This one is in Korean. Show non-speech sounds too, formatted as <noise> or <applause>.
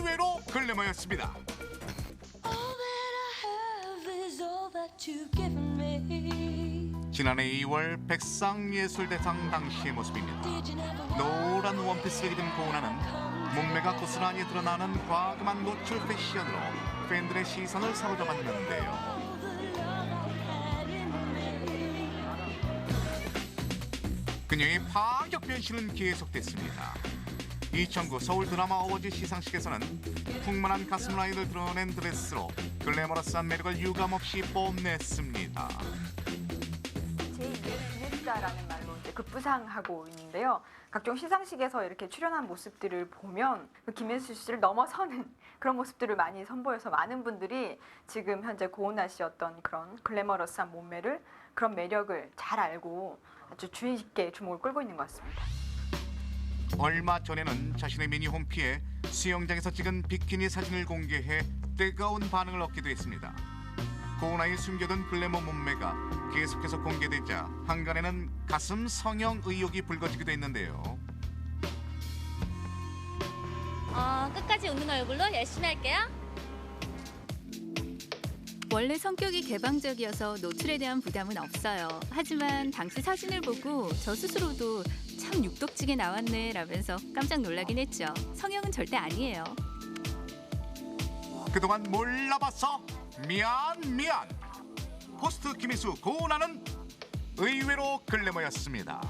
의외로 글래머였습니다. 지난해 2월 백상예술대상 당시의 모습입니다. 노란 원피스를 입은 고은하는 몸매가 고스란히 드러나는 과감한 노출 패션으로 팬들의 시선을 사로잡았는데요. 그녀의 파격 변신은 계속됐습니다. 2009 서울 드라마 어워즈 시상식에서는 풍만한 가슴 라인을 드러낸 드레스로 글래머러스한 매력을 유감없이 뽐냈습니다. 제 2의 기획자라는 말로 이제 급부상하고 있는데요. 각종 시상식에서 이렇게 출연한 모습들을 보면 그 김혜수 씨를 넘어서는 <laughs> 그런 모습들을 많이 선보여서 많은 분들이 지금 현재 고은아 씨 어떤 그런 글래머러스한 몸매를 그런 매력을 잘 알고 아주 주의 깊게 주목을 끌고 있는 것 같습니다. 얼마 전에는 자신의 미니 홈피에 수영장에서 찍은 비키니 사진을 공개해 뜨거운 반응을 얻기도 했습니다. 고은아의 숨겨둔 글래머 몸매가 계속해서 공개되자 한간에는 가슴 성형 의혹이 불거지기도 했는데요. 어, 끝까지 웃는 얼굴로 열심히 할게요. 원래 성격이 개방적이어서 노출에 대한 부담은 없어요. 하지만 당시 사진을 보고 저 스스로도 참 육덕지게 나왔네 라면서 깜짝 놀라긴 했죠. 성형은 절대 아니에요. 그동안 몰라봤어 미안 미안 호스트 김희수 고은아는 의외로 글래머였습니다.